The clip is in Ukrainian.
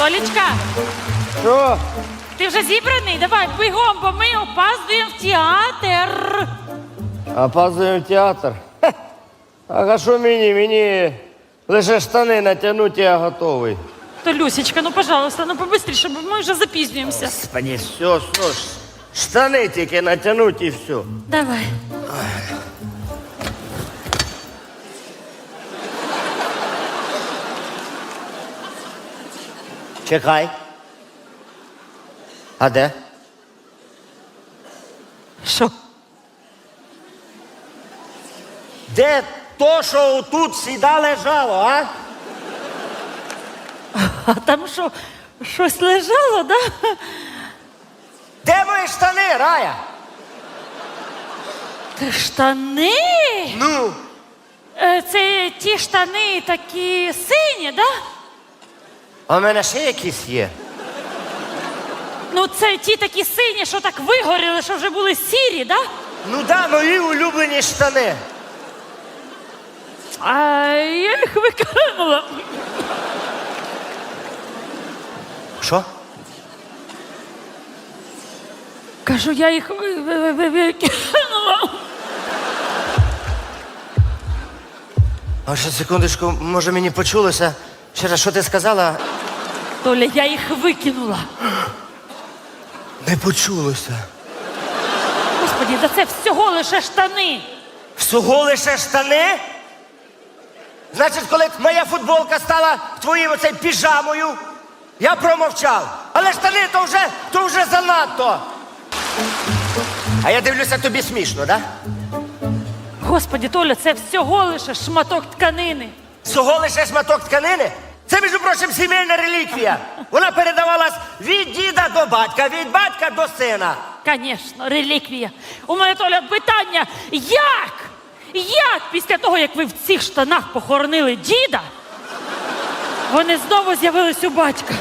Толічка, Що? ти вже зібраний? Давай бігом, бо ми опаздуємо в театр. Опаздуємо в театр. Хе. А що мені? Мені лише штани натягнути, я готовий. Толюсечка, ну пожалуйста, ну побыстріше, бо ми вже запізнюємося. Господи, все, все. Штани тільки натягнути і все. Давай. Чекай. А де? Що? Де то, що тут сіда лежало, а? А там що, щось лежало, да? Де мої штани, Рая? Ти штани? Ну, Е, Це ті штани такі сині, да? А в мене ще якісь є. Ну, це ті такі сині, що так вигоріли, що вже були сірі, да? Ну да, мої улюблені штани. А я їх викинула. Що? Кажу, я їх ви- ви- ви- викинула. А ще секундочку, може мені почулося? Ще раз, що ти сказала? Толя, я їх викинула. Не почулося. Господі, да це всього лише штани. Всього лише штани? Значить, коли моя футболка стала твоїм оцей піжамою, я промовчав. Але штани то вже, то вже занадто. А я дивлюся, тобі смішно, да? Господі, Толя, це всього лише шматок тканини. Всього лише шматок тканини? Це, між прочим, сімейна реліквія. Вона передавалась від діда до батька, від батька до сина. Звісно, реліквія. У мене Толя питання: як? Як після того, як ви в цих штанах похоронили діда, вони знову з'явились у батька?